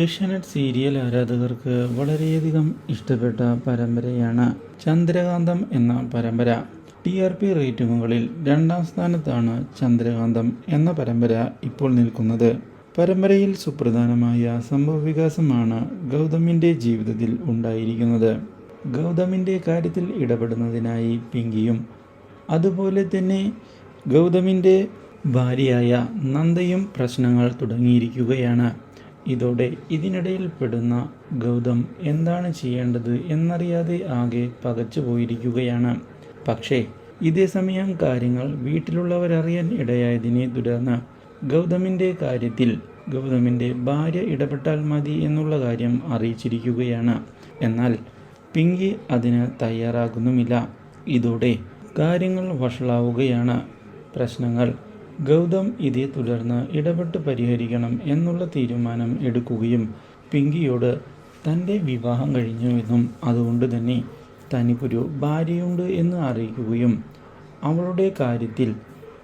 Asianet serial ആരാധകർക്ക് വളരെയധികം ഇഷ്ടപ്പെട്ട പരമ്പരയാണ് ചന്ദ്രകാന്തം എന്ന പരമ്പര. ടി ആർ പി റേറ്റിംഗുകളിൽ രണ്ടാം സ്ഥാനത്താണ് ചന്ദ്രകാന്തം എന്ന പരമ്പര ഇപ്പോൾ നിൽക്കുന്നത്. പരമ്പരയിൽ സുപ്രധാനമായ സംഭവവികാസമാണ് ഗൗതമിന്റെ ജീവിതത്തിൽ ഉണ്ടായിരിക്കുന്നത്. ഗൗതമിന്റെ കാര്യത്തിൽ ഇടപെടുന്നതിനായി പിങ്കിയും അതുപോലെ തന്നെ ഗൗതമിന്റെ ഭാര്യയായ നന്ദയും പ്രശ്നങ്ങൾ തുടങ്ങിയിരിക്കുകയാണ്. ഇതോടെ ഇതിനിടയിൽ പെടുന്ന ഗൗതം എന്താണ് ചെയ്യേണ്ടത് എന്നറിയാതെ ആകെ പകച്ചു പോയിരിക്കുകയാണ്. പക്ഷേ ഇതേ സമയം കാര്യങ്ങൾ വീട്ടിലുള്ളവരറിയാൻ ഇടയായതിനെ തുടർന്ന് ഗൗതമിന്റെ കാര്യത്തിൽ ഗൗതമിന്റെ ഭാര്യ ഇടപെട്ടാൽ മതി എന്നുള്ള കാര്യം അറിയിച്ചിരിക്കുകയാണ്. എന്നാൽ പിങ്കി അതിന് തയ്യാറാകുന്നുമില്ല. ഇതോടെ കാര്യങ്ങൾ വഷളാവുകയാണ്. പ്രശ്നങ്ങൾ ഗൗതം ഇതേ തുടർന്ന് ഇടപെട്ട് പരിഹരിക്കണം എന്നുള്ള തീരുമാനം എടുക്കുകയും പിങ്കിയോട് തന്റെ വിവാഹം കഴിഞ്ഞുവെന്നും അതുകൊണ്ട് തന്നെ തനിക്കൊരു ഭാര്യയുണ്ട് എന്ന് അറിയിക്കുകയും അവളുടെ കാര്യത്തിൽ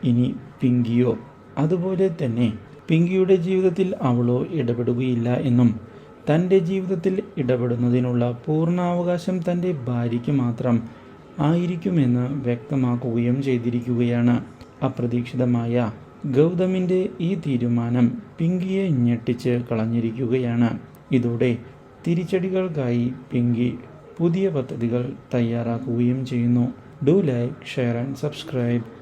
ഇനി പിങ്കിയോ അതുപോലെ തന്നെ പിങ്കിയുടെ ജീവിതത്തിൽ അവളോ ഇടപെടുകയില്ല എന്നും തന്റെ ജീവിതത്തിൽ ഇടപെടുന്നതിനുള്ള പൂർണാവകാശം തന്റെ ഭാര്യയ്ക്ക് മാത്രം ആയിരിക്കുമെന്ന് വ്യക്തമാക്കുകയും ചെയ്തിരിക്കുകയാണ്. അപ്രതീക്ഷിതമായ ഗൗതമിന്റെ ഈ തീരുമാനം പിങ്കിയെ ഞെട്ടിച്ച് കളഞ്ഞിരിക്കുകയാണ്. ഇതോടെ തിരിച്ചടികൾക്കായി പിങ്കി പുതിയ പദ്ധതികൾ തയ്യാറാക്കുകയും ചെയ്യുന്നു. Do like share and subscribe.